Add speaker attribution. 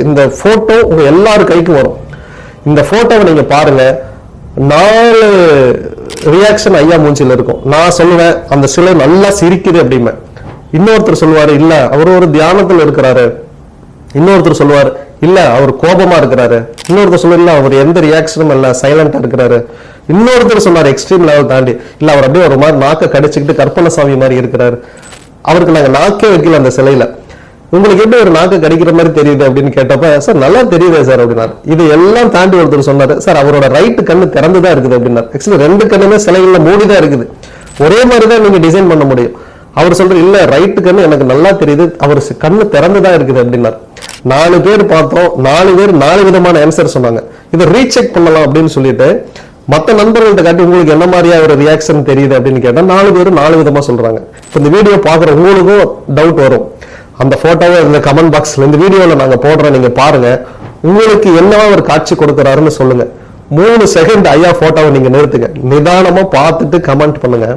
Speaker 1: இந்த போட்டோ உங்க எல்லாரும் கைக்கு வரும். இந்த போட்டோவை நீங்க பாருங்க. நாலு ரியாக்ஷன் ஐயா மூஞ்சில இருக்கும். நான் சொல்லுவேன் அந்த சிலை நல்லா சிரிக்குது அப்படிமே இன்னொருத்தர் சொல்லுவாரு இல்ல அவர் ஒரு தியானத்துல இருக்கிறாரு. இன்னொருத்தர் சொல்லுவார் இல்ல அவர் கோபமா இருக்கிறாரு. இன்னொருத்தர் சொல்லுவார் இல்ல அவர் எந்த ரியாக்ஷனும் இல்ல சைலண்டா இருக்கிறாரு. இன்னொருத்தர் சொன்னார் எக்ஸ்ட்ரீம் லெவல் தாண்டி. இல்ல அவர் அப்படியே ஒரு மாதிரி நாக்க கடிச்சுக்கிட்டு கற்பனை சாமி மாதிரி இருக்கிறாரு. அவருக்கு நாங்க நாக்கே வைக்கல அந்த சிலையில. உங்களுக்கு எப்படி ஒரு நாக்கு கடிக்கிற மாதிரி தெரியுது அப்படின்னு கேட்டப்ப சார் நல்லா தெரியுதே சார் அப்படின்னாரு. இது எல்லாம் தாண்டி ஒருத்தர் சொன்னாரு சார் அவரோட ரைட்டு கண்ணு திறந்து தான் இருக்குது அப்படின்னாரு. ஆக்சுவலி ரெண்டு கண்ணுமே சிலைகள்ல மூடிதான் இருக்குது. ஒரே மாதிரி தான் நீங்க டிசைன் பண்ண முடியும். அவர் சொல்ற இல்ல ரைட்டு கண்ணு எனக்கு நல்லா தெரியுது அவர் கண்ணு திறந்து தான் இருக்குது அப்படின்னாரு. நாலு பேர் பார்த்தோம் நாலு பேர் நாலு விதமான ஆன்சர் சொன்னாங்க. இதை ரீசெக் பண்ணலாம் அப்படின்னு சொல்லிட்டு மற்ற நண்பர்கள்ட்ட காட்டி உங்களுக்கு என்ன மாதிரியா ஒரு ரியாக்ஷன் தெரியுது? அப்படின்னு கேட்டால் நாலு பேரும் நாலு விதமா சொல்றாங்க. இப்போ இந்த வீடியோ பாக்குற உங்களுக்கும் டவுட் வரும். அந்த ஃபோட்டோவை இந்த கமெண்ட் பாக்ஸில் இந்த வீடியோவில் நாங்கள் போடுறோம் நீங்கள் பாருங்கள் உங்களுக்கு என்னவா ஒரு காட்சி கொடுக்குறாருன்னு சொல்லுங்கள் மூணு செகண்ட் ஐயா ஃபோட்டோவை நீங்கள் நிறுத்துங்க. நிதானமாக பார்த்துட்டு கமெண்ட் பண்ணுங்கள்